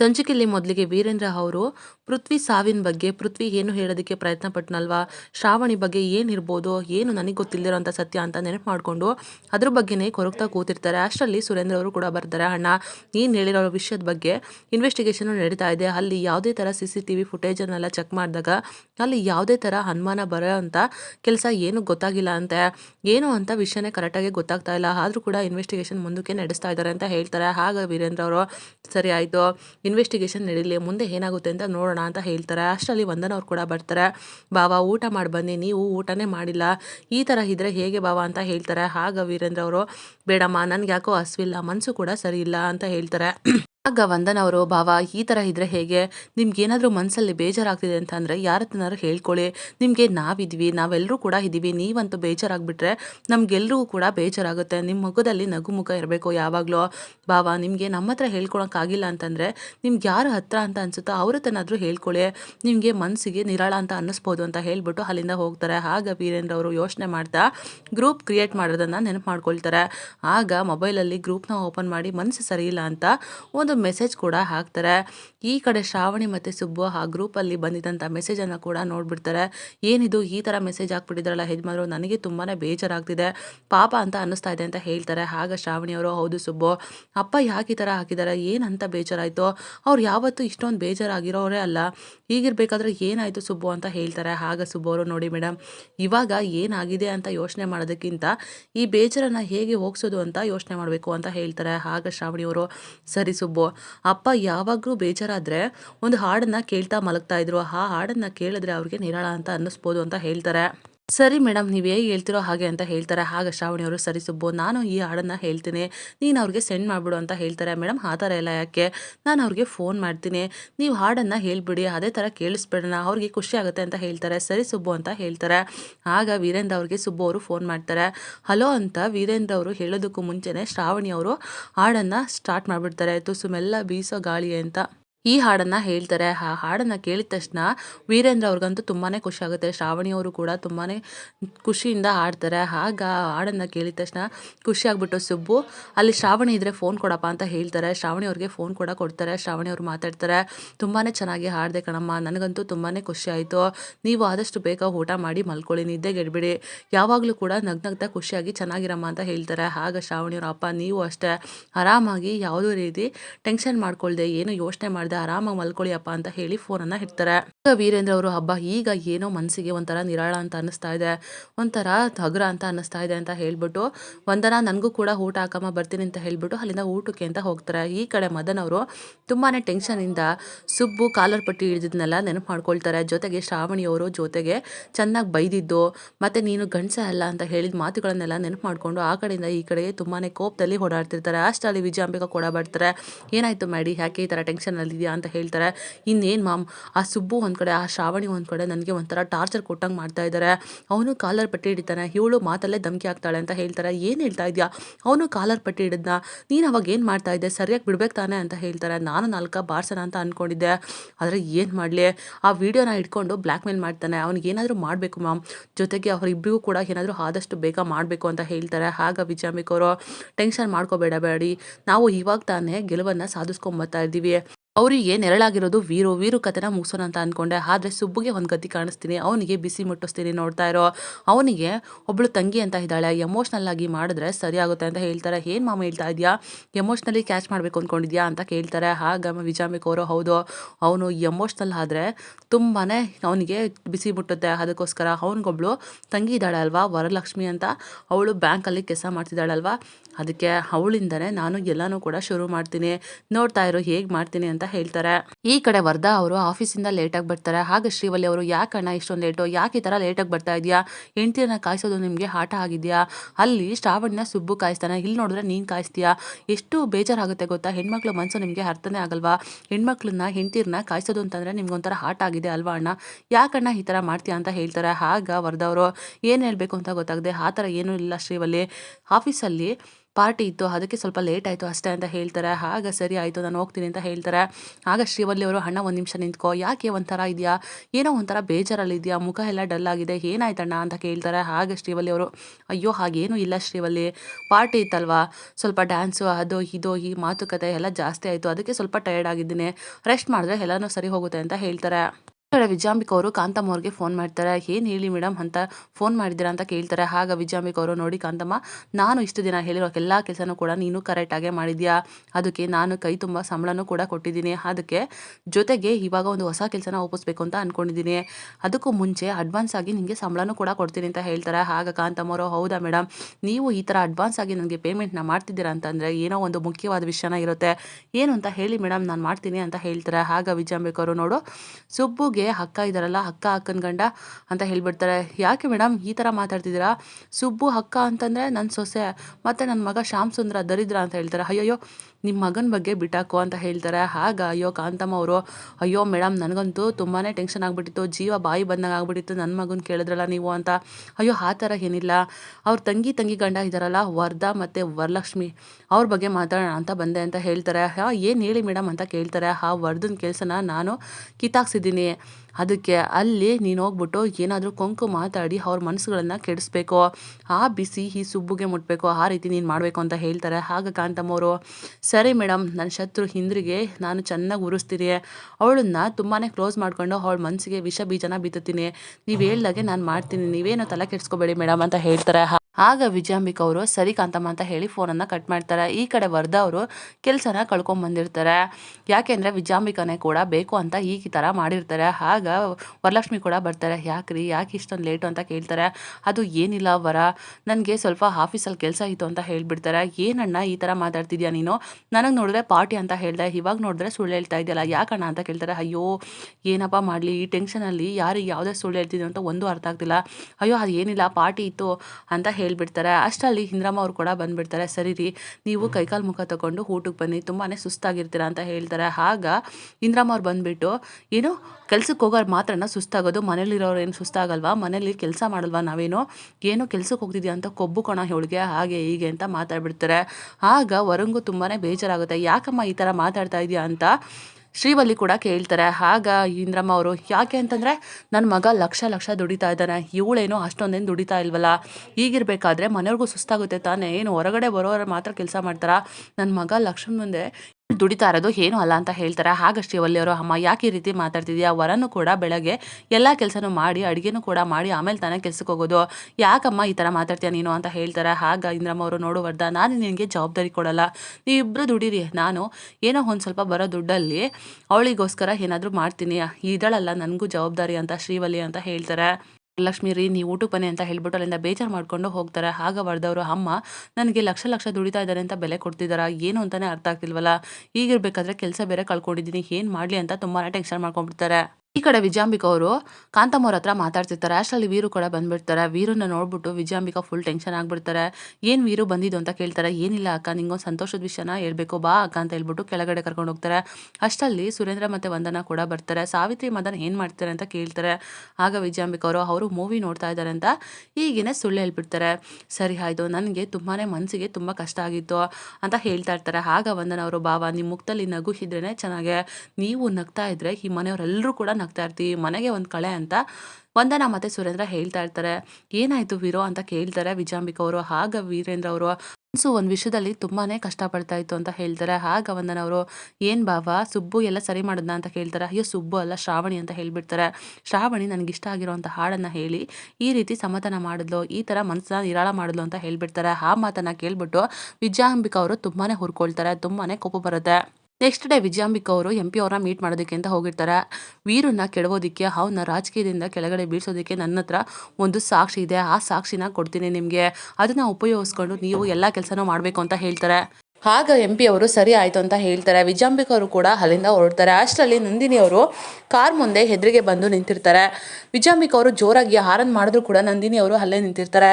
ಸಂಚಿಕೆಯಲ್ಲಿ ಮೊದಲಿಗೆ ವೀರೇಂದ್ರ ಅವರು, ಪೃಥ್ವಿ ಸಾವಿನ ಬಗ್ಗೆ, ಪೃಥ್ವಿ ಏನು ಹೇಳೋದಕ್ಕೆ ಪ್ರಯತ್ನ ಪಟ್ನಲ್ವಾ ಶ್ರಾವಣಿ ಬಗ್ಗೆ ಏನಿರ್ಬೋದು ಏನು ನನಗೆ ಗೊತ್ತಿಲ್ಲದಿರೋಂಥ ಸತ್ಯ ಅಂತ ನೆನಪು ಮಾಡಿಕೊಂಡು ಅದ್ರ ಬಗ್ಗೆನೇ ಕೊರಗ್ತಾ ಕೂತಿರ್ತಾರೆ. ಅಷ್ಟರಲ್ಲಿ ಸುರೇಂದ್ರ ಅವರು ಕೂಡ ಬರ್ತಾರೆ, ಅಣ್ಣ, ನೀನು ಹೇಳಿರೋ ವಿಷಯದ ಬಗ್ಗೆ ಇನ್ವೆಸ್ಟಿಗೇಷನ್ ನಡೀತಾ ಇದೆ. ಅಲ್ಲಿ ಯಾವುದೇ ಥರ ಸಿ ಸಿ ಟಿ ವಿ ಫುಟೇಜನ್ನೆಲ್ಲ ಚೆಕ್ ಮಾಡಿದಾಗ ಅಲ್ಲಿ ಯಾವುದೇ ಥರ ಅನುಮಾನ ಬರೋ ಅಂತ ಕೆಲಸ ಏನು ಗೊತ್ತಾಗಿಲ್ಲ ಅಂತ. ಏನು ಅಂತ ವಿಷಯನೇ ಕರೆಕ್ಟಾಗಿ ಗೊತ್ತಾಗ್ತಾ ಇಲ್ಲ. ಆದರೂ ಕೂಡ ಇನ್ವೆಸ್ಟಿಗೇಷನ್ ಮುಂದಕ್ಕೆ ನಡೆಸ್ತಾ ಇದ್ದಾರೆ ಅಂತ ಹೇಳ್ತಾರೆ. ಹಾಗ ವೀರೇಂದ್ರ ಅವರು, ಸರಿ ಆಯಿತು. ಇನ್ವೆಸ್ಟಿಗೇಷನ್ ನಡೀಲಿ, ಮುಂದೆ ಏನಾಗುತ್ತೆ ಅಂತ ನೋಡೋಣ ಅಂತ ಹೇಳ್ತಾರೆ. ಅಷ್ಟರಲ್ಲಿ ವಂದನವ್ರು ಕೂಡ ಬರ್ತಾರೆ. ಬಾವ, ಊಟ ಮಾಡಿ ಬನ್ನಿ, ನೀವು ಊಟನೇ ಮಾಡಿಲ್ಲ. ಈ ಥರ ಇದ್ರೆ ಹೇಗೆ ಬಾವ? ಅಂತ ಹೇಳ್ತಾರೆ. ಹಾಗ ವೀರೇಂದ್ರ ಅವರು, ಬೇಡಮ್ಮ ನನಗೆ ಯಾಕೋ ಹಸ್ವಿಲ್ಲ ಮನಸ್ಸು ಕೂಡ ಸರಿ ಇಲ್ಲ, ಅಂತ ಹೇಳ್ತಾರೆ. ಆಗ ವಂದನ ಅವರು, ಭಾವ, ಈ ಥರ ಇದ್ರೆ ಹೇಗೆ? ನಿಮ್ಗೇನಾದರೂ ಮನಸ್ಸಲ್ಲಿ ಬೇಜಾರಾಗ್ತಿದೆ ಅಂತ ಅಂದರೆ ಯಾರತ್ತನಾದ್ರು ಹೇಳ್ಕೊಳ್ಳಿ. ನಿಮಗೆ ನಾವಿದ್ವಿ ನಾವೆಲ್ಲರೂ ಕೂಡ ಇದ್ದೀವಿ. ನೀವಂತೂ ಬೇಜಾರಾಗ್ಬಿಟ್ರೆ ನಮಗೆಲ್ಲರಿಗೂ ಕೂಡ ಬೇಜಾರಾಗುತ್ತೆ. ನಿಮ್ಮ ಮುಖದಲ್ಲಿ ನಗು ಮುಖ ಇರಬೇಕು ಯಾವಾಗಲೂ. ಭಾವ, ನಿಮಗೆ ನಮ್ಮ ಹತ್ರ ಹೇಳ್ಕೊಳಕ್ಕಾಗಿಲ್ಲ ಅಂತಂದರೆ ನಿಮ್ಗೆ ಯಾರು ಹತ್ರ ಅಂತ ಅನಿಸುತ್ತೋ ಅವ್ರ ಹತ್ರನಾದರೂ ಹೇಳ್ಕೊಳ್ಳಿ. ನಿಮಗೆ ಮನಸ್ಸಿಗೆ ನಿರಾಳ ಅಂತ ಅನ್ನಿಸ್ಬೋದು ಅಂತ ಹೇಳಿಬಿಟ್ಟು ಅಲ್ಲಿಂದ ಹೋಗ್ತಾರೆ. ಆಗ ವೀರೇಂದ್ರ ಅವರು ಯೋಚನೆ ಮಾಡ್ತಾ ಗ್ರೂಪ್ ಕ್ರಿಯೇಟ್ ಮಾಡೋದನ್ನು ನೆನಪು ಮಾಡ್ಕೊಳ್ತಾರೆ. ಆಗ ಮೊಬೈಲಲ್ಲಿ ಗ್ರೂಪ್ನ ಓಪನ್ ಮಾಡಿ ಮನಸ್ಸು ಸರಿಯಿಲ್ಲ ಅಂತ ಒಂದು ಮೆಸೇಜ್ ಕೂಡ ಹಾಕ್ತಾರೆ. ಈ ಕಡೆ ಶ್ರಾವಣಿ ಮತ್ತು ಸುಬ್ಬು ಆ ಗ್ರೂಪಲ್ಲಿ ಬಂದಿದ್ದಂಥ ಮೆಸೇಜನ್ನು ಕೂಡ ನೋಡ್ಬಿಡ್ತಾರೆ. ಏನಿದು ಈ ಥರ ಮೆಸೇಜ್ ಹಾಕ್ಬಿಟ್ಟಿದ್ರಲ್ಲ ಯಜಮಾನ್ರು? ನನಗೆ ತುಂಬಾ ಬೇಜಾರಾಗ್ತಿದೆ. ಪಾಪ ಅಂತ ಅನ್ನಿಸ್ತಾ ಇದೆ ಅಂತ ಹೇಳ್ತಾರೆ. ಆಗ ಶ್ರಾವಣಿಯವರು ಹೌದು ಸುಬ್ಬು. ಅಪ್ಪ ಯಾಕೆ ಈ ಥರ ಹಾಕಿದ್ದಾರೆ ಏನಂತ ಬೇಜಾರಾಯಿತು? ಅವ್ರು ಯಾವತ್ತೂ ಇಷ್ಟೊಂದು ಬೇಜಾರಾಗಿರೋರೇ ಅಲ್ಲ. ಹೀಗಿರ್ಬೇಕಾದ್ರೆ ಏನಾಯಿತು ಸುಬ್ಬು ಅಂತ ಹೇಳ್ತಾರೆ. ಆಗ ಸುಬ್ಬು ಅವರು, ನೋಡಿ ಮೇಡಮ್ ಇವಾಗ ಏನಾಗಿದೆ ಅಂತ ಯೋಚನೆ ಮಾಡೋದಕ್ಕಿಂತ ಈ ಬೇಜಾರನ್ನು ಹೇಗೆ ಹೋಗ್ಸೋದು ಅಂತ ಯೋಚನೆ ಮಾಡಬೇಕು ಅಂತ ಹೇಳ್ತಾರೆ. ಆಗ ಶ್ರಾವಣಿಯವರು ಸರಿ ಸುಬ್ಬು ಅಪ್ಪ ಯಾವಾಗಲೂ ಬೇಜಾರಾದರೆ ಒಂದು ಹಾಡನ್ನು ಕೇಳ್ತಾ ಮಲಗ್ತಾ ಇದ್ರು. ಆ ಹಾಡನ್ನು ಕೇಳಿದ್ರೆ ಅವ್ರಿಗೆ ನಿರಾಳ ಅಂತ ಅನ್ನಿಸ್ಬೋದು ಅಂತ ಹೇಳ್ತಾರೆ. ಸರಿ ಮೇಡಮ್, ನೀವು ಹೇಗೆ ಹೇಳ್ತಿರೋ ಹಾಗೆ ಅಂತ ಹೇಳ್ತಾರೆ. ಆಗ ಶ್ರಾವಣಿ ಅವರು, ಸರಿ ಸುಬ್ಬು, ನಾನು ಈ ಹಾಡನ್ನು ಹೇಳ್ತೀನಿ. ನೀನು ಅವ್ರಿಗೆ ಸೆಂಡ್ ಮಾಡಿಬಿಡು ಅಂತ ಹೇಳ್ತಾರೆ. ಮೇಡಮ್, ಆ ಥರ ಎಲ್ಲ ಯಾಕೆ? ನಾನು ಅವ್ರಿಗೆ ಫೋನ್ ಮಾಡ್ತೀನಿ. ನೀವು ಹಾಡನ್ನು ಹೇಳ್ಬಿಡಿ, ಅದೇ ಥರ ಕೇಳಿಸ್ಬಿಡೋಣ ಅವ್ರಿಗೆ ಖುಷಿ ಆಗುತ್ತೆ ಅಂತ ಹೇಳ್ತಾರೆ. ಸರಿ ಸುಬ್ಬು ಅಂತ ಹೇಳ್ತಾರೆ. ಆಗ ವೀರೇಂದ್ರ ಅವ್ರಿಗೆ ಸುಬ್ಬು ಅವರು ಫೋನ್ ಮಾಡ್ತಾರೆ. ಹಲೋ ಅಂತ ವೀರೇಂದ್ರ ಅವರು ಹೇಳೋದಕ್ಕೂ ಮುಂಚೆನೇ ಶ್ರಾವಣಿ ಅವರು ಹಾಡನ್ನು ಸ್ಟಾರ್ಟ್ ಮಾಡಿಬಿಡ್ತಾರೆ. ತುಸು ಮೆಲ್ಲ ಬೀಸೋ ಗಾಳಿ ಅಂತ. ಈ ಹಾಡನ್ನು ಹೇಳ್ತಾರೆ. ಆ ಹಾಡನ್ನು ಕೇಳಿದ ತಕ್ಷಣ ವೀರೇಂದ್ರ ಅವ್ರಿಗಂತೂ ತುಂಬಾ ಖುಷಿ ಆಗುತ್ತೆ. ಶ್ರಾವಣಿಯವರು ಕೂಡ ತುಂಬಾ ಖುಷಿಯಿಂದ ಹಾಡ್ತಾರೆ. ಆಗ ಹಾಡನ್ನು ಕೇಳಿದ ತಕ್ಷಣ ಖುಷಿ ಆಗ್ಬಿಟ್ಟು, ಸುಬ್ಬು, ಅಲ್ಲಿ ಶ್ರಾವಣಿ ಇದ್ದರೆ ಫೋನ್ ಕೊಡಪ್ಪ ಅಂತ ಹೇಳ್ತಾರೆ. ಶ್ರಾವಣಿ ಅವ್ರಿಗೆ ಫೋನ್ ಕೂಡ ಕೊಡ್ತಾರೆ. ಶ್ರಾವಣಿ ಅವರು ಮಾತಾಡ್ತಾರೆ. ತುಂಬಾ ಚೆನ್ನಾಗಿ ಹಾಡಿದೆ ಕಣಮ್ಮ. ನನಗಂತೂ ತುಂಬಾ ಖುಷಿ ಆಯಿತು. ನೀವು ಆದಷ್ಟು ಬೇಗ ಊಟ ಮಾಡಿ ಮಲ್ಕೊಳ್ಳಿ. ನಿದ್ದೆಗೆಡ್ಬಿಡಿ ಯಾವಾಗಲೂ ಕೂಡ ನಗ್ನಗ್ತಾ ಖುಷಿಯಾಗಿ ಚೆನ್ನಾಗಿರಮ್ಮ ಅಂತ ಹೇಳ್ತಾರೆ. ಆಗ ಶ್ರಾವಣಿಯವ್ರ ಅಪ್ಪ, ನೀವು ಅಷ್ಟೇ. ಆರಾಮಾಗಿ ಯಾವುದೇ ರೀತಿ ಟೆನ್ಷನ್ ಮಾಡ್ಕೊಳ್ದೆ. ಏನು ಯೋಚನೆ ಮಾಡಿದೆ ಆರಾಮಾಗಿ ಮಲ್ಕೊಳ್ಳಿಯಪ್ಪ ಅಂತ ಹೇಳಿ ಫೋನನ್ನು ಇಡ್ತಾರೆ ವೀರೇಂದ್ರ ಅವರು, ಹಬ್ಬ, ಈಗ ಏನೋ ಮನಸ್ಸಿಗೆ ಒಂಥರ ನಿರಾಳ ಅಂತ ಅನ್ನಿಸ್ತಾ ಇದೆ. ಒಂಥರ ಹಗುರ ಅಂತ ಅನ್ನಿಸ್ತಾ ಇದೆ ಅಂತ ಹೇಳ್ಬಿಟ್ಟು ಒಂದನ ನನಗೂ ಕೂಡ ಊಟ ಹಾಕಮ್ಮ, ಬರ್ತೀನಿ ಅಂತ ಹೇಳ್ಬಿಟ್ಟು ಅಲ್ಲಿಂದ ಊಟಕ್ಕೆ ಅಂತ ಹೋಗ್ತಾರೆ. ಈ ಕಡೆ ಮದನ್ ಅವರು ತುಂಬಾ ಟೆನ್ಷನಿಂದ ಸುಬ್ಬು ಕಾಲರ್ ಪಟ್ಟಿ ಹಿಡಿದಿದ್ನೆಲ್ಲ ನೆನಪು ಮಾಡ್ಕೊಳ್ತಾರೆ. ಜೊತೆಗೆ ಶ್ರಾವಣಿಯವರು ಜೊತೆಗೆ ಚೆನ್ನಾಗಿ ಬೈದಿದ್ದು, ಮತ್ತು ನೀನು ಗಂಡಸ ಅಲ್ಲ ಅಂತ ಹೇಳಿದ ಮಾತುಗಳನ್ನೆಲ್ಲ ನೆನಪು ಮಾಡಿಕೊಂಡು ಆ ಕಡೆಯಿಂದ ಈ ಕಡೆಗೆ ತುಂಬಾ ಕೋಪದಲ್ಲಿ ಓಡಾಡ್ತಿರ್ತಾರೆ. ಅಷ್ಟಲ್ಲಿ ವಿಜಯಾಂಬಿಕಾ ಕೂಡ ಬರ್ತಾರೆ. ಏನಾಯಿತು ಮಾಡಿ ಯಾಕೆ ಈ ಥರ ಟೆನ್ಷನಲ್ಲಿ ಅಂತ ಹೇಳ್ತಾರೆ. ಇನ್ನೇನು ಮಾಮ್, ಆ ಸುಬ್ಬು ಒಂದು ಕಡೆ, ಆ ಶ್ರಾವಣಿ ಒಂದು ಕಡೆ ನನಗೆ ಒಂಥರ ಟಾರ್ಚರ್ ಕೊಟ್ಟಂಗೆ ಮಾಡ್ತಾ ಇದ್ದಾರೆ ಅವನು ಕಾಲರ್ ಪಟ್ಟಿ ಹಿಡಿತಾನೆ, ಇವಳು ಮಾತಲ್ಲೇ ಧಮಕಿ ಆಗ್ತಾಳೆ ಅಂತ ಹೇಳ್ತಾರೆ. ಏನು ಹೇಳ್ತಾ ಇದೆಯಾ? ಅವನು ಕಾಲರ್ ಪಟ್ಟಿ ಹಿಡಿದ್ನ. ನೀನು ಅವಾಗ ಏನು ಮಾಡ್ತಾ ಇದ್ದೆ? ಸರಿಯಾಗಿ ಬಿಡ್ಬೇಕು ತಾನೆ ಅಂತ ಹೇಳ್ತಾರೆ. ನಾನು ನಾಲ್ಕ ಬಾರ್ಸನ ಅಂತ ಅಂದ್ಕೊಂಡಿದ್ದೆ ಆದರೆ ಏನು ಮಾಡಲಿ? ಆ ವಿಡಿಯೋನ ಇಟ್ಕೊಂಡು ಬ್ಲ್ಯಾಕ್ ಮೇಲ್ ಮಾಡ್ತಾನೆ. ಅವ್ನಿಗೆ ಏನಾದರೂ ಮಾಡಬೇಕು ಮ್ಯಾಮ್ ಜೊತೆಗೆ ಅವರಿಬ್ಬರಿಗೂ ಕೂಡ ಏನಾದರೂ ಆದಷ್ಟು ಬೇಗ ಮಾಡಬೇಕು ಅಂತ ಹೇಳ್ತಾರೆ. ಆಗ ವಿಜಯಂಬಿಕ್ ಅವರು. ಟೆನ್ಷನ್ ಮಾಡ್ಕೋಬೇಡ ಬೇಡಿ ನಾವು ಇವಾಗ ತಾನೇ ಗೆಲುವನ್ನು ಸಾಧಿಸ್ಕೊಂಬತ್ತಾ ಇದ್ದೀವಿ. ಅವರಿಗೆ ನೆರಳಾಗಿರೋದು ವೀರು ವೀರು ಕಥೆನ ಮುಗಿಸೋಣ ಅಂತ ಅಂದ್ಕೊಂಡೆ ಆದರೆ ಸುಬ್ಬುಗೆ ಒಂದು ಗತಿ ಕಾಣಿಸ್ತೀನಿ. ಅವನಿಗೆ ಬಿಸಿ ಮುಟ್ಟಿಸ್ತೀನಿ ನೋಡ್ತಾ ಇರೋ. ಅವನಿಗೆ ಒಬ್ಬಳು ತಂಗಿ ಅಂತ ಇದ್ದಾಳೆ. ಎಮೋಷ್ನಲ್ ಆಗಿ ಮಾಡಿದ್ರೆ ಸರಿ ಆಗುತ್ತೆ ಅಂತ ಹೇಳ್ತಾರೆ. ಏನು ಮಾಮ ಹೇಳ್ತಾ ಇದೆಯಾ? ಎಮೋಷ್ನಲಿ ಕ್ಯಾಚ್ ಮಾಡಬೇಕು ಅಂದ್ಕೊಂಡಿದ್ಯಾ ಅಂತ ಕೇಳ್ತಾರೆ. ಹಾಗ ವಿಜಾಮಿಕ್ ಅವರು, ಹೌದು. ಅವನು ಎಮೋಷ್ನಲ್ ಆದರೆ ತುಂಬಾ ಅವನಿಗೆ ಬಿಸಿ ಮುಟ್ಟುತ್ತೆ. ಅದಕ್ಕೋಸ್ಕರ ಅವನಿಗೊಬ್ಳು ತಂಗಿ ಇದ್ದಾಳೆ ಅಲ್ವಾ? ವರಲಕ್ಷ್ಮಿ ಅಂತ ಅವಳು ಬ್ಯಾಂಕಲ್ಲಿ ಕೆಲಸ ಮಾಡ್ತಿದ್ದಾಳಲ್ವಾ? ಅದಕ್ಕೆ ಅವಳಿಂದನೇ ನಾನು ಎಲ್ಲನೂ ಕೂಡ ಶುರು ಮಾಡ್ತೀನಿ. ನೋಡ್ತಾ ಇರೋ, ಹೇಗೆ ಮಾಡ್ತೀನಿ ಅಂತ ಹೇಳ್ತಾರೆ. ಈ ಕಡೆ ವರ್ಧಾ ಅವರು ಆಫೀಸಿಂದ ಲೇಟಾಗಿ ಬರ್ತಾರೆ. ಹಾಗೆ ಶ್ರೀವಲ್ಲಿ ಅವರು ಯಾಕಣ್ಣ ಇಷ್ಟೊಂದು ಲೇಟು ಯಾಕೆ ಈ ಥರ ಲೇಟಾಗಿ ಬರ್ತಾ ಇದೆಯಾ? ಹೆಂಡ್ತಿಯನ್ನ ಕಾಯಿಸೋದು ನಿಮಗೆ ಆಟ ಆಗಿದೆಯಾ? ಅಲ್ಲಿ ಶ್ರಾವಣ್ಣ ಸುಬ್ಬು ಕಾಯಿಸ್ತಾನೆ. ಇಲ್ಲಿ ನೋಡಿದ್ರೆ ನೀನು ಕಾಯಿಸ್ತೀಯಾ? ಎಷ್ಟು ಬೇಜಾರಾಗುತ್ತೆ ಗೊತ್ತಾ? ಹೆಣ್ಮಕ್ಳ ಮನಸ್ಸು ನಿಮಗೆ ಅರ್ಥನೇ ಆಗಲ್ವಾ? ಹೆಣ್ಮಕ್ಳನ್ನ ಹೆಂಡ್ತಿರ್ನ ಕಾಯಿಸೋದು ಅಂತಂದರೆ ನಿಮ್ಗೊಂಥರ ಹಾಟ್ ಆಗಿದೆ ಅಲ್ವಾ ಅಣ್ಣ? ಯಾಕಣ್ಣ ಈ ಥರ ಮಾಡ್ತೀಯಾ ಅಂತ ಹೇಳ್ತಾರೆ. ಆಗ ವರ್ದವರು ಏನು ಹೇಳಬೇಕು ಅಂತ ಗೊತ್ತಾಗದೆ? ಆ ಥರ ಏನೂ ಇಲ್ಲ ಶ್ರೀವಲ್ಲಿ. ಆಫೀಸಲ್ಲಿ ಪಾರ್ಟಿ ಇತ್ತು, ಅದಕ್ಕೆ ಸ್ವಲ್ಪ ಲೇಟ್ ಆಯಿತು ಅಷ್ಟೇ ಅಂತ ಹೇಳ್ತಾರೆ. ಆಗ ಸರಿ ಆಯಿತು, ನಾನು ಹೋಗ್ತೀನಿ ಅಂತ ಹೇಳ್ತಾರೆ. ಆಗ ಶ್ರೀವಲ್ಲಿ ಅವರು, ಅಣ್ಣ, ಒಂದು ನಿಮಿಷ ನಿಂತ್ಕೋ. ಯಾಕೆ ಒಂಥರ ಇದೆಯಾ? ಏನೋ ಒಂಥರ ಬೇಜಾರಲ್ಲಿದೆಯಾ? ಮುಖ ಎಲ್ಲ ಡಲ್ ಆಗಿದೆ. ಏನಾಯ್ತಣ್ಣ? ಅಂತ ಕೇಳ್ತಾರೆ. ಆಗ ಶ್ರೀವಲ್ಲಿ ಅವರು, ಅಯ್ಯೋ, ಹಾಗೇನೂ ಇಲ್ಲ ಶ್ರೀವಲ್ಲಿ. ಪಾರ್ಟಿ ಇತ್ತಲ್ವಾ? ಸ್ವಲ್ಪ ಡ್ಯಾನ್ಸು, ಅದು, ಇದು, ಈ ಮಾತುಕತೆ ಎಲ್ಲ ಜಾಸ್ತಿ ಆಯಿತು. ಅದಕ್ಕೆ ಸ್ವಲ್ಪ ಟಯರ್ಡ್ ಆಗಿದ್ದೀನಿ. ರೆಸ್ಟ್ ಮಾಡಿದ್ರೆ ಎಲ್ಲನೂ ಸರಿ ಹೋಗುತ್ತೆ ಅಂತ ಹೇಳ್ತಾರೆ. ಕಡೆ ವಿಜಯಾಂಬಿಕ್ ಅವರು ಕಾಂತಮ್ಮ ಅವ್ರಿಗೆ ಫೋನ್ ಮಾಡ್ತಾರೆ. ಏನು ಹೇಳಿ ಮೇಡಮ್ ಅಂತ ಫೋನ್ ಮಾಡಿದ್ದೀರಾ ಅಂತ ಕೇಳ್ತಾರೆ. ಆಗ ವಿಜಯಾಂಬಿಕ್ ಅವರು ನೋಡಿ, ಕಾಂತಮ್ಮ, ನಾನು ಇಷ್ಟು ದಿನ ಹೇಳಿರೋ ಎಲ್ಲ ಕೆಲಸನೂ ಕೂಡ ನೀನು ಕರೆಕ್ಟಾಗೇ ಮಾಡಿದ್ಯಾ? ಅದಕ್ಕೆ ನಾನು ಕೈ ತುಂಬ ಸಂಬಳನೂ ಕೂಡ ಕೊಟ್ಟಿದ್ದೀನಿ. ಅದಕ್ಕೆ ಜೊತೆಗೆ ಇವಾಗ ಒಂದು ಹೊಸ ಕೆಲಸನ ಒಪ್ಪಿಸ್ಬೇಕು ಅಂತ ಅಂದ್ಕೊಂಡಿದ್ದೀನಿ ಅದಕ್ಕೂ ಮುಂಚೆ ಅಡ್ವಾನ್ಸ್ ಆಗಿ ನಿಮಗೆ ಸಂಬಳನೂ ಕೂಡ ಕೊಡ್ತೀನಿ ಅಂತ ಹೇಳ್ತಾರೆ. ಆಗ ಕಾಂತಮ್ಮ ಅವರು, ಹೌದಾ ಮೇಡಮ್ ನೀವು ಈ ಥರ ಅಡ್ವಾನ್ಸ್ ಆಗಿ ನನಗೆ ಪೇಮೆಂಟ್ನ ಮಾಡ್ತಿದ್ದೀರಾ ಅಂತಂದರೆ ಏನೋ ಒಂದು ಮುಖ್ಯವಾದ ವಿಷಯನ ಇರುತ್ತೆ. ಏನು ಅಂತ ಹೇಳಿ ಮೇಡಮ್ ನಾನು ಮಾಡ್ತೀನಿ ಅಂತ ಹೇಳ್ತಾರೆ. ಆಗ ವಿಜಯಾಂಬಿಕ್ ಅವರು, ನೋಡು, ಸುಬ್ಬುಗೆ ಅಕ್ಕ ಇದ್ದಾರಲ್ಲ ಅಕ್ಕ ಅಕ್ಕನ ಗಂಡ ಅಂತ ಹೇಳ್ಬಿಡ್ತಾರೆ. ಯಾಕೆ ಮೇಡಮ್ ಈ ಥರ ಮಾತಾಡ್ತಿದ್ದೀರಾ? ಸುಬ್ಬು ಅಕ್ಕ ಅಂತಂದರೆ ನನ್ನ ಸೊಸೆ, ಮತ್ತು ನನ್ನ ಮಗ ಶ್ಯಾಮ್ ಸುಂದರ ದರಿದ್ರ ಅಂತ ಹೇಳ್ತಾರೆ. ಅಯ್ಯಯ್ಯೋ ನಿಮ್ಮ ಮಗನ ಬಗ್ಗೆ ಬಿಟ್ಟಾಕು ಅಂತ ಹೇಳ್ತಾರೆ. ಆಗ ಅಯ್ಯೋ ಕಾಂತಮ್ಮ ಅವರು, ಅಯ್ಯೋ ಮೇಡಮ್, ನನಗಂತೂ ತುಂಬಾ ಟೆನ್ಷನ್ ಆಗಿಬಿಟ್ಟಿತ್ತು. ಜೀವ ಬಾಯಿ ಬಂದಂಗೆ ಆಗ್ಬಿಟ್ಟಿತ್ತು. ನನ್ನ ಮಗನ ಕೇಳಿದ್ರಲ್ಲ ನೀವು ಅಂತ. ಅಯ್ಯೋ, ಆ ಥರ ಏನಿಲ್ಲ. ಅವ್ರ ತಂಗಿ ತಂಗಿ ಗಂಡ ಇದ್ದಾರಲ್ಲ ವರ್ಧಾ ಮತ್ತು ವರಲಕ್ಷ್ಮಿ. ಅವ್ರ ಬಗ್ಗೆ ಮಾತಾಡೋಣ ಅಂತ ಬಂದೆ ಅಂತ ಹೇಳ್ತಾರೆ. ಹಾಂ, ಏನು ಹೇಳಿ ಮೇಡಮ್ ಅಂತ ಕೇಳ್ತಾರೆ. ಆ ವರ್ಧನ ಕೆಲಸನ ನಾನು ಕಿತ್ತಾಕ್ಸಿದ್ದೀನಿ. ಅದಕ್ಕೆ ಅಲ್ಲಿ ನೀನು ಹೋಗ್ಬಿಟ್ಟು ಏನಾದರೂ ಕೊಂಕು ಮಾತಾಡಿ ಅವ್ರ ಮನಸ್ಸುಗಳನ್ನು ಕೆಡಿಸ್ಬೇಕು. ಆ ಬಿಸಿ ಈ ಸುಬ್ಬುಗೆ ಮುಟ್ಟಬೇಕು ಆ ರೀತಿ ನೀನು ಮಾಡಬೇಕು ಅಂತ ಹೇಳ್ತಾರೆ. ಆಗ ಕಾಂತಮ್ಮವರು ಸರಿ ಮೇಡಮ್ ನನ್ನ ಶತ್ರು ಹಿಂದ್ರಿಗೆ ನಾನು ಚೆನ್ನಾಗಿ ಉರಿಸ್ತೀನಿ. ಅವಳನ್ನ ತುಂಬಾ ಕ್ಲೋಸ್ ಮಾಡಿಕೊಂಡು ಅವಳ ಮನಸ್ಸಿಗೆ ವಿಷ ಬೀಜನ ಬಿತ್ತುತ್ತೀನಿ ನೀವು ಹೇಳ್ದಾಗೆ ನಾನು ಮಾಡ್ತೀನಿ. ನೀವೇನು ತಲೆ ಕೆಡಿಸ್ಕೋಬೇಡಿ ಮೇಡಮ್ ಅಂತ ಹೇಳ್ತಾರೆ. ಆಗ ವಿಜಯಾಂಬಿಕ ಅವರು, ಸರಿ ಕಾಂತಮ್ಮ ಅಂತ ಹೇಳಿ ಫೋನನ್ನು ಕಟ್ ಮಾಡ್ತಾರೆ. ಈ ಕಡೆ ವರ್ಧ ಅವರು ಕೆಲಸನ ಕಳ್ಕೊಂಬಂದಿರ್ತಾರೆ ಯಾಕೆಂದರೆ ವಿಜಯಾಂಬಿಕನೇ ಕೂಡ ಬೇಕು ಅಂತ ಈ ಥರ ಮಾಡಿರ್ತಾರೆ. ಆಗ ವರಲಕ್ಷ್ಮಿ ಕೂಡ ಬರ್ತಾರೆ. ಯಾಕ್ರಿ? ಯಾಕೆ ಇಷ್ಟೊಂದು ಲೇಟು ಅಂತ ಕೇಳ್ತಾರೆ? ಅದು ಏನಿಲ್ಲ ವರ. ನನಗೆ ಸ್ವಲ್ಪ ಆಫೀಸಲ್ಲಿ ಕೆಲಸ ಇತ್ತು ಅಂತ ಹೇಳಿಬಿಡ್ತಾರೆ. ಏನಣ್ಣ ಈ ಥರ ಮಾತಾಡ್ತಿದ್ಯಾ ನೀನು? ನನಗೆ ನೋಡಿದ್ರೆ ಪಾರ್ಟಿ ಅಂತ ಹೇಳಿದೆ. ಇವಾಗ ನೋಡಿದ್ರೆ ಸುಳ್ಳು ಹೇಳ್ತಾ ಇದೆಯಲ್ಲ, ಯಾಕಣ್ಣ ಅಂತ ಕೇಳ್ತಾರೆ. ಅಯ್ಯೋ, ಏನಪ್ಪ ಮಾಡಲಿ? ಈ ಟೆನ್ಷನಲ್ಲಿ ಯಾರಿಗೆ ಯಾವುದೇ ಸುಳ್ಳು ಹೇಳ್ತಿದ್ದೆ ಅಂತ ಒಂದು ಅರ್ಥ ಆಗ್ತಿಲ್ಲ. ಅಯ್ಯೋ ಅದು ಏನಿಲ್ಲ ಪಾರ್ಟಿ ಇತ್ತು ಅಂತ ಹೇಳ್ಬಿಡ್ತಾರೆ. ಅಷ್ಟರಲ್ಲಿ ಇಂದ್ರಮ್ಮ ಅವ್ರು ಕೂಡ ಬಂದುಬಿಡ್ತಾರೆ. ಸರಿ ರೀ, ನೀವು ಕೈಕಾಲು ಮುಖ ತಗೊಂಡು ಊಟಕ್ಕೆ ಬನ್ನಿ ತುಂಬಾ ಸುಸ್ತಾಗಿರ್ತೀರ ಅಂತ ಹೇಳ್ತಾರೆ. ಆಗ ಇಂದ್ರಮ್ಮ ಅವ್ರು ಬಂದುಬಿಟ್ಟು, ಏನು, ಕೆಲ್ಸಕ್ಕೆ ಹೋಗೋರು ಮಾತ್ರನ ಸುಸ್ತಾಗೋದು? ಮನೇಲಿರೋರು ಏನು ಸುಸ್ತಾಗಲ್ವಾ? ಮನೇಲಿ ಕೆಲಸ ಮಾಡಲ್ವಾ ನಾವೇನು? ಏನೋ ಕೆಲ್ಸಕ್ಕೆ ಹೋಗ್ತಿದ್ಯಾ ಅಂತ ಕೊಬ್ಬು ಕೊಣ ಹೋಳಿಗೆ ಹಾಗೆ ಹೀಗೆ ಅಂತ ಮಾತಾಡ್ಬಿಡ್ತಾರೆ. ಆಗ ವರಂಗು ತುಂಬಾ ಬೇಜಾರಾಗುತ್ತೆ. ಯಾಕಮ್ಮ ಈ ಥರ ಮಾತಾಡ್ತಾ ಇದೆಯಾ ಅಂತ ಶ್ರೀವಲ್ಲಿ ಕೂಡ ಕೇಳ್ತಾರೆ ಆಗ ಇಂದ್ರಮ್ಮ ಅವರು, ಯಾಕೆ ಅಂತಂದರೆ ನನ್ನ ಮಗ ಲಕ್ಷ ಲಕ್ಷ ದುಡಿತಾ ಇದ್ದಾನೆ, ಇವಳೇನೋ ಅಷ್ಟೊಂದೇನು ದುಡಿತಾ ಇಲ್ವಲ್ಲ, ಈಗಿರಬೇಕಾದ್ರೆ ಮನೆಯವ್ರಿಗೂ ಸುಸ್ತಾಗುತ್ತೆ ತಾನೇ, ಏನು ಹೊರಗಡೆ ಬರೋರು ಮಾತ್ರ ಕೆಲಸ ಮಾಡ್ತಾರಾ ನನ್ನ ಮಗ ಲಕ್ಷ್ಮಣ ಮುಂದೆ ದುಡಿತಾ ಇರೋದು ಏನು ಅಲ್ಲ ಅಂತ ಹೇಳ್ತಾರೆ. ಹಾಗಷ್ಟೇ ಅವರು, ಅಮ್ಮ, ಯಾಕೆ ಈ ರೀತಿ ಮಾತಾಡ್ತಿದ್ಯಾ? ವರನು ಕೂಡ ಬೆಳಗ್ಗೆ ಎಲ್ಲ ಕೆಲಸನೂ ಮಾಡಿ, ಅಡುಗೆನೂ ಕೂಡ ಮಾಡಿ, ಆಮೇಲೆ ತಾನೇ ಕೆಲಸಕ್ಕೆ ಹೋಗೋದು. ಯಾಕಮ್ಮ ಈ ಥರ ಮಾತಾಡ್ತೀಯ ನೀನು? ಅಂತ ಹೇಳ್ತಾರೆ. ಹಾಗ ಇಂದ್ರಮ್ಮ ಅವರು ನೋಡುವರ್ದ, ನಾನು ನಿನಗೆ ಜವಾಬ್ದಾರಿ ಕೊಡಲ್ಲ. ನೀವಿಬ್ಬರು ದುಡೀರಿ. ನಾನು ಏನೋ ಒಂದು ಸ್ವಲ್ಪ ಬರೋ ದುಡ್ಡಲ್ಲಿ ಅವಳಿಗೋಸ್ಕರ ಏನಾದರೂ ಮಾಡ್ತೀನಿ. ಇದಳಲ್ಲ, ನನಗೂ ಜವಾಬ್ದಾರಿ ಅಂತ ಶ್ರೀವಲ್ಲಿ ಅಂತ ಹೇಳ್ತಾರೆ. ಲಕ್ಷ್ಮಿ ರೀ, ನೀವು ಊಟಕ್ಕೆ ಬನ್ನಿ ಅಂತ ಹೇಳ್ಬಿಟ್ಟು ಅಲ್ಲಿಂದ ಬೇಜಾರು ಮಾಡ್ಕೊಂಡು ಹೋಗ್ತಾರೆ. ಆಗ ಬರ್ದವರು ಅಮ್ಮ, ನನಗೆ ಲಕ್ಷ ಲಕ್ಷ ದುಡಿತಾ ಇದ್ದಾರೆ ಅಂತ ಬೆಲೆ ಕೊಡ್ತಿದ್ದಾರಾ ಏನು ಅಂತಲೇ ಅರ್ಥ ಆಗ್ತಿಲ್ವಲ್ಲ? ಈಗಿರಬೇಕಾದ್ರೆ ಕೆಲಸ ಬೇರೆ ಕಳ್ಕೊಂಡಿದ್ದೀನಿ, ಏನು ಮಾಡಲಿ ಅಂತ ತುಂಬಾ ಟೆನ್ಷನ್ ಮಾಡ್ಕೊಂಡ್ಬಿಡ್ತಾರೆ. ಈ ಕಡೆ ವಿಜಯಾಂಬಿಕಾ ಅವರು ಕಾಂತಮ್ಮವ್ರ ಹತ್ರ ಮಾತಾಡ್ತಿರ್ತಾರೆ. ಅಷ್ಟರಲ್ಲಿ ವೀರು ಕೂಡ ಬಂದ್ಬಿಡ್ತಾರೆ. ವೀರನ್ನ ನೋಡ್ಬಿಟ್ಟು ವಿಜಯಾಂಬಿಕಾ ಫುಲ್ ಟೆನ್ಷನ್ ಆಗ್ಬಿಡ್ತಾರೆ. ಏನು ವೀರು ಬಂದಿದ್ದು ಅಂತ ಕೇಳ್ತಾರೆ. ಏನಿಲ್ಲ ಅಕ್ಕ, ನಿಂಗೊಂದು ಸಂತೋಷದ ವಿಷಯನ ಹೇಳ್ಬೇಕು, ಬಾ ಅಕ್ಕ ಅಂತ ಹೇಳ್ಬಿಟ್ಟು ಕೆಳಗಡೆ ಕರ್ಕೊಂಡು ಹೋಗ್ತಾರೆ. ಅಷ್ಟರಲ್ಲಿ ಸುರೇಂದ್ರ ಮತ್ತು ವಂದನ ಕೂಡ ಬರ್ತಾರೆ. ಸಾವಿತ್ರಿ ಮದನ್ ಏನು ಮಾಡ್ತಾರೆ ಅಂತ ಕೇಳ್ತಾರೆ. ಆಗ ವಿಜಯಾಂಬಿಕಾ ಅವರು ಅವರು ಮೂವಿ ನೋಡ್ತಾ ಇದ್ದಾರೆ ಅಂತ ಈಗಿನ ಸುಳ್ಳು ಹೇಳ್ಬಿಡ್ತಾರೆ. ಸರಿ ಆಯಿತು, ನನಗೆ ತುಂಬಾ ಮನಸ್ಸಿಗೆ ತುಂಬ ಕಷ್ಟ ಆಗಿತ್ತು ಅಂತ ಹೇಳ್ತಾ ಇರ್ತಾರೆ. ಆಗ ವಂದನ ಅವರು, ಬಾವ ನಿಮ್ಮ ಮುಖದಲ್ಲಿ ನಗು ಇದ್ರೇ ಚೆನ್ನಾಗೆ. ನೀವು ನಗ್ತಾ ಇದ್ರೆ ಈ ಮನೆಯವರೆಲ್ಲರೂ ಕೂಡ ನಗ್ತಾ ಇರ್ತೀವಿ ಮನೆಗೆ ಒಂದು ಕಳೆ ಅಂತ ವಂದನ ಮತ್ತೆ ಸುರೇಂದ್ರ ಹೇಳ್ತಾ ಇರ್ತಾರೆ. ಏನಾಯ್ತು ವೀರೋ ಅಂತ ಕೇಳ್ತಾರೆ ವಿಜಾಂಬಿಕ ಅವರು. ಆಗ ವೀರೇಂದ್ರ ಅವರು ಮನಸ್ಸು ಒಂದು ವಿಷಯದಲ್ಲಿ ತುಂಬಾ ಕಷ್ಟಪಡ್ತಾ ಇತ್ತು ಅಂತ ಹೇಳ್ತಾರೆ. ಹಾಗ ವಂದನ ಅವರು, ಏನು ಬಾವ, ಸುಬ್ಬು ಎಲ್ಲ ಸರಿ ಮಾಡಿದ್ನ ಅಂತ ಕೇಳ್ತಾರೆ. ಅಯ್ಯೋ, ಸುಬ್ಬು ಅಲ್ಲ, ಶ್ರಾವಣಿ ಅಂತ ಹೇಳ್ಬಿಡ್ತಾರೆ. ಶ್ರಾವಣಿ ನನಗೆ ಇಷ್ಟ ಆಗಿರೋಂಥ ಹಾಡನ್ನು ಹೇಳಿ, ಈ ರೀತಿ ಸಮತನ ಮಾಡಿದ್ಲು, ಈ ಥರ ಮನಸ್ಸನ್ನ ನಿರಾಳ ಮಾಡಿದ್ಲು ಅಂತ ಹೇಳ್ಬಿಡ್ತಾರೆ. ಆ ಮಾತನ್ನು ಕೇಳ್ಬಿಟ್ಟು ವಿಜಯಾಂಬಿಕಾ ಅವರು ತುಂಬಾ ಹುರ್ಕೊಳ್ತಾರೆ ತುಂಬಾ ಕೋಪ ಬರುತ್ತೆ. ನೆಕ್ಸ್ಟ್ ಡೇ ವಿಜಯಾಂಬಿಕ ಅವರು ಎಂ ಪಿ ಅವರ ಮೀಟ್ ಮಾಡೋದಕ್ಕೆ ಅಂತ ಹೋಗಿರ್ತಾರೆ. ವೀರನ್ನ ಕೆಡವೋದಕ್ಕೆ ಅವನ್ನ ರಾಜಕೀಯದಿಂದ ಕೆಳಗಡೆ ಬೀಳ್ಸೋದಕ್ಕೆ ನನ್ನ ಹತ್ರ ಒಂದು ಸಾಕ್ಷಿ ಇದೆ. ಆ ಸಾಕ್ಷಿನ ಕೊಡ್ತೀನಿ ನಿಮಗೆ. ಅದನ್ನು ಉಪಯೋಗಿಸ್ಕೊಂಡು ನೀವು ಎಲ್ಲ ಕೆಲಸನೂ ಮಾಡಬೇಕು ಅಂತ ಹೇಳ್ತಾರೆ. ಆಗ ಎಂ ಪಿ ಅವರು ಸರಿ ಆಯಿತು ಅಂತ ಹೇಳ್ತಾರೆ. ವಿಜಾಂಬಿಕ ಅವರು ಕೂಡ ಅಲ್ಲಿಂದ ಹೊರಡ್ತಾರೆ. ಅಷ್ಟರಲ್ಲಿ ನಂದಿನಿ ಅವರು ಕಾರ್ ಮುಂದೆ ಹೆದರಿಗೆ ಬಂದು ನಿಂತಿರ್ತಾರೆ. ವಿಜಾಂಬಿಕ ಅವರು ಜೋರಾಗಿ ಹಾರನ್ ಮಾಡಿದ್ರು ಕೂಡ ನಂದಿನಿ ಅವರು ಅಲ್ಲೇ ನಿಂತಿರ್ತಾರೆ.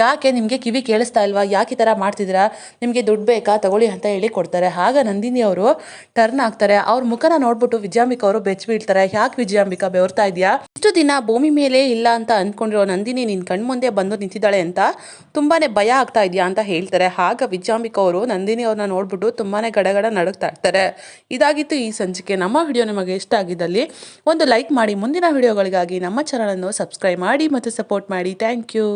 ಯಾಕೆ ನಿಮಗೆ ಕಿವಿ ಕೇಳಿಸ್ತಾ ಇಲ್ವಾ? ಯಾಕೆ ಈ ಥರ ಮಾಡ್ತಿದ್ದೀರಾ? ನಿಮಗೆ ದುಡ್ಡು ಬೇಕಾ? ತಗೊಳ್ಳಿ ಅಂತ ಹೇಳಿ ಕೊಡ್ತಾರೆ. ಆಗ ನಂದಿನಿ ಅವರು ಟರ್ನ್ ಆಗ್ತಾರೆ. ಅವ್ರ ಮುಖನ ನೋಡ್ಬಿಟ್ಟು ವಿಜಾಂಬಿಕ ಅವರು ಬೆಚ್ಚ ಬೀಳ್ತಾರೆ. ಯಾಕೆ ವಿಜಯಾಂಬಿಕಾ ಬೆವರ್ತಾ ಇದೆಯಾ? ಇಷ್ಟು ದಿನ ಭೂಮಿ ಮೇಲೆ ಇಲ್ಲ ಅಂತ ಅಂದ್ಕೊಂಡಿರೋ ನಂದಿನಿ ನಿನ್ನ ಕಣ್ಮುಂದೆ ಬಂದು ನಿಂತಿದ್ದಾಳೆ ಅಂತ ತುಂಬಾನೇ ಭಯ ಆಗ್ತಾ ಇದೆಯಾ ಅಂತ ಹೇಳ್ತಾರೆ. ಆಗ ವಿಜಾಂಬಿಕ ಅವರು ನಂದಿನಿ ಅವ್ರನ್ನ ನೋಡ್ಬಿಟ್ಟು ತುಂಬಾನೇ ಗಡಗಡ ನಡುಗ್ತಾ ಇರ್ತಾರೆ. ಇದಾಗಿತ್ತು ಈ ಸಂಚಿಕೆ. ನಮ್ಮ ವಿಡಿಯೋ ನಿಮಗೆ ಇಷ್ಟ ಆಗಿದ್ದಲ್ಲಿ ಒಂದು ಲೈಕ್ ಮಾಡಿ. ಮುಂದಿನ ವಿಡಿಯೋಗಳಿಗಾಗಿ ನಮ್ಮ ಚಾನಲನ್ನು ಸಬ್ಸ್ಕ್ರೈಬ್ ಮಾಡಿ ಮತ್ತು ಸಪೋರ್ಟ್ ಮಾಡಿ. Thank you